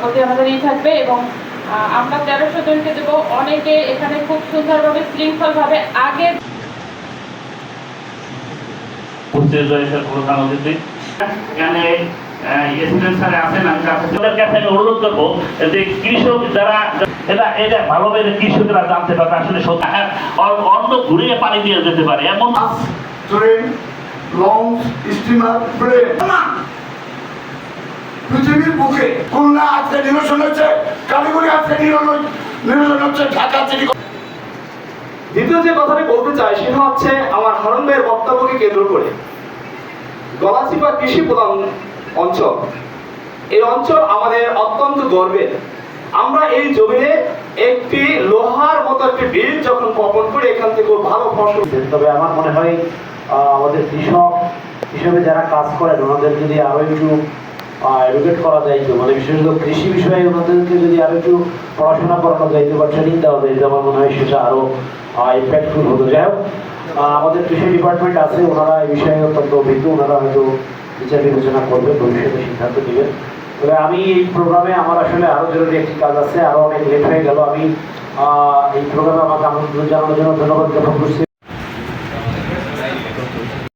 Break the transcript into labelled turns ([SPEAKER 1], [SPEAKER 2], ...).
[SPEAKER 1] প্রতি আমাদের ই থাকবে এবং আমরা তেরোশো জনকে দেবো। অনেকে এখানে খুব সুন্দরভাবে শৃঙ্খলভাবে আগে
[SPEAKER 2] উপস্থিত রয়েছে প্রধান অতিথি এখানে এসিডেন্ট আছেন আমি তাদের কাছে আমি অনুরোধ করব যে কৃষক যারা এটা এটা ভালোভাবে কৃষকরা জানতে পারবে আসলে হ্যাঁ, অন্য ঘুরিয়ে পানি দিয়ে যেতে পারে। এমন
[SPEAKER 3] ট্রেন লঞ্চ স্টিমার প্লেন পৃথিবীর বুকে খুলনা আজকে নিরসন হচ্ছে কালীগুড়ি আজকে নিরসন হচ্ছে ঢাকা সিটি
[SPEAKER 4] দ্বিতীয় যে কথাটি বলতে চাই সেটা হচ্ছে আমার হারুন ভাইয়ের বক্তব্যকে কেন্দ্র করে। গলাচিপা কৃষি প্রধান অঞ্চল। এই অঞ্চল আমাদের অত্যন্ত গর্বের। আমরা এই জমিনে একটি লোহার মতো একটি বীজ যখন বপন করে এখান থেকে ভালো ফসল
[SPEAKER 5] তবে আমার মনে হয় আহ, আমাদের কৃষক হিসেবে যারা কাজ করেন ওনাদের যদি আরও একটু এডুকেট করা যাইতো মানে বিশেষত কৃষি বিষয়ে ওনাদেরকে যদি আরও একটু পড়াশোনা করানো যাইতো বা ট্রেনিং দেওয়া যাইতো আমার মনে হয় সেটা আরও ইম্প্যাক্টফুল হতো। যাই হোক আমাদের কৃষি ডিপার্টমেন্ট আছে, ওনারা এই বিষয়ে অত্যন্ত অভিজ্ঞ। ওনারা হয়তো বিচার বিবেচনা করবে, ভবিষ্যতে সিদ্ধান্ত নেবেন। তবে আমি এই প্রোগ্রামে আমার আসলে আরও জরুরি একটি কাজ আছে, আরও অনেক লেট হয়ে গেল। আমি এই প্রোগ্রামে আমাকে আমন্ত্রণ জানানোর জন্য ধন্যবাদ জ্ঞাপন করছি।